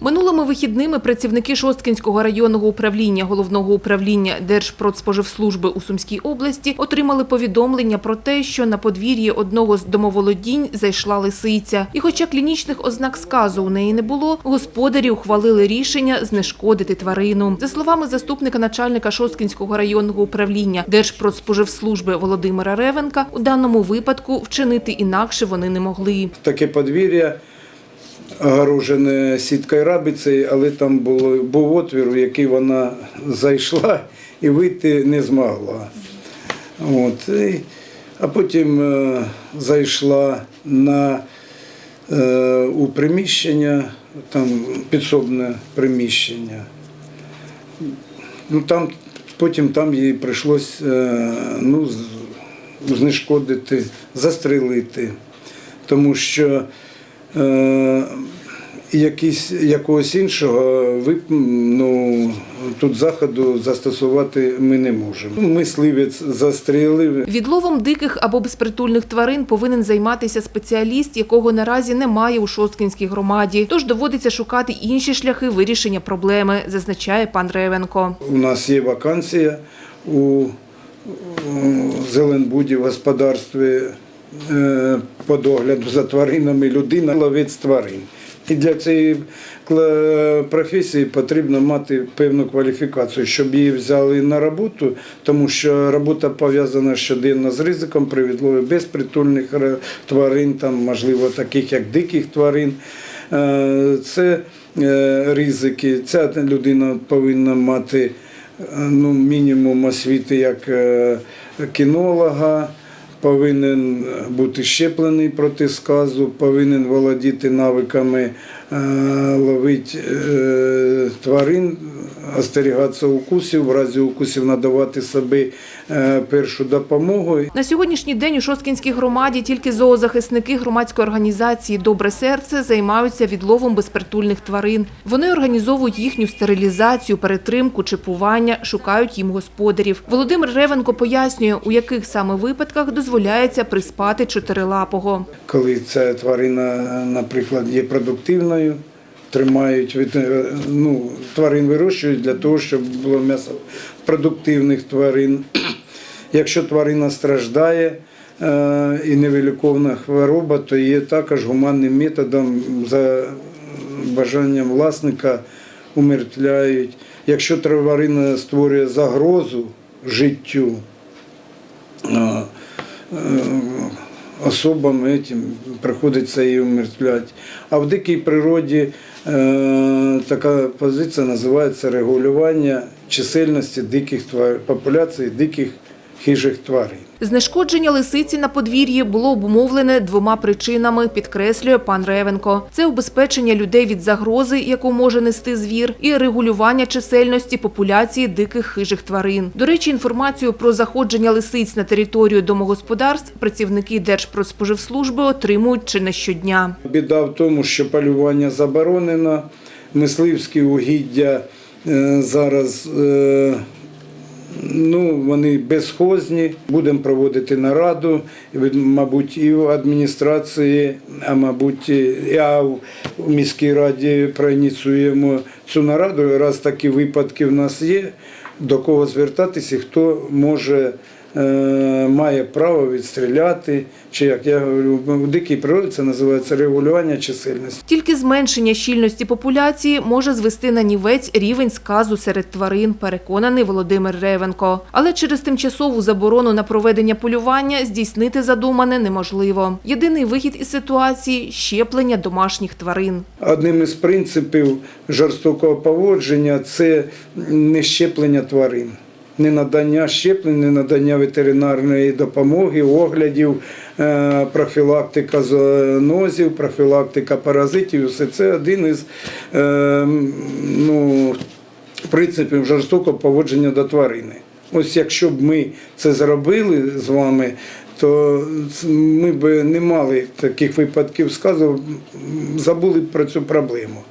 Минулими вихідними працівники Шосткінського районного управління Головного управління Держпродспоживслужби у Сумській області отримали повідомлення про те, що на подвір'ї одного з домоволодінь зайшла лисиця. І хоча клінічних ознак сказу у неї не було, господарі ухвалили рішення знешкодити тварину. За словами заступника начальника Шосткінського районного управління Держпродспоживслужби Володимира Ревенка, у даному випадку вчинити інакше вони не могли. таке подвір'я, огорожене сіткою рабиці, але там було, був отвір, в який вона зайшла і вийти не змогла. От. А потім е, зайшла на, е, у приміщення, там підсобне приміщення. Ну, там, потім там їй прийшлось е, ну, знешкодити, застрелити, тому що якісь, якогось іншого вип, ну, тут заходу застосувати ми не можемо. Мисливець застрелив, Відловом диких або безпритульних тварин повинен займатися спеціаліст, якого наразі немає у Шосткінській громаді. Тож доводиться шукати інші шляхи вирішення проблеми, зазначає пан Ревенко. У нас є вакансія у, у Зеленбуді в господарстві е, по догляду за тваринами людина ловець тварин. І для цієї професії потрібно мати певну кваліфікацію, щоб її взяли на роботу, тому що робота пов'язана щоденно з ризиком при безпритульних тварин, там, можливо, таких як диких тварин. Е, Це е, ризики. Ця людина повинна мати е, ну, мінімум освіти як е, кінолога, повинен бути щеплений проти сказу, повинен володіти навиками ловити е, тварин, остерігатися укусів, в разі укусів надавати собі е, першу допомогу. На сьогоднішній день у Шосткінській громаді тільки зоозахисники громадської організації Добре серце займаються відловом безпритульних тварин. Вони організовують їхню стерилізацію, перетримку, чипування, шукають їм господарів. Володимир Ревенко пояснює, у яких саме випадках дозволяється приспати чотирилапого. коли ця тварина, наприклад, є продуктивною, тримають е, ну, тварин вирощують для того, щоб було м'ясо продуктивних тварин. Якщо тварина страждає е, і невиліковна хвороба, то є також гуманним методом за бажанням власника умертвляють. Якщо тварина створює загрозу життю, е, особам этим приходиться її умертвляти. А в дикій природі е, така позиція називається регулювання чисельності диких тварин, популяції диких хижих тварин. Знешкодження лисиці на подвір'ї було обумовлене двома причинами, підкреслює пан Ревенко. Це убезпечення людей від загрози, яку може нести звір, і регулювання чисельності популяції диких хижих тварин. До речі, інформацію про заходження лисиць на територію домогосподарств працівники Держпродспоживслужби отримують чи не щодня. Біда в тому, що полювання заборонено, мисливські угіддя е, зараз е, ну, вони безхозні. Будемо проводити нараду, мабуть, і в адміністрації, а мабуть, і в міській раді проініціюємо цю нараду. Раз такі випадки в нас є, до кого звертатися, хто може. Е, Має право відстріляти, чи як я говорю, в дикій природі це називається регулювання чисельності. Тільки зменшення щільності популяції може звести на нівець рівень сказу серед тварин, переконаний Володимир Ревенко. Але через тимчасову заборону на проведення полювання здійснити задумане неможливо. Єдиний вихід із ситуації щеплення домашніх тварин. Одним із принципів жорстокого поводження це не щеплення тварин, не надання щеплень, не надання ветеринарної допомоги, оглядів, е, профілактика зоонозів, профілактика паразитів. Все це один із е, ну, принципів жорстокого поводження до тварини. Ось якщо б ми це зробили з вами, то ми б не мали таких випадків сказу, забули б про цю проблему.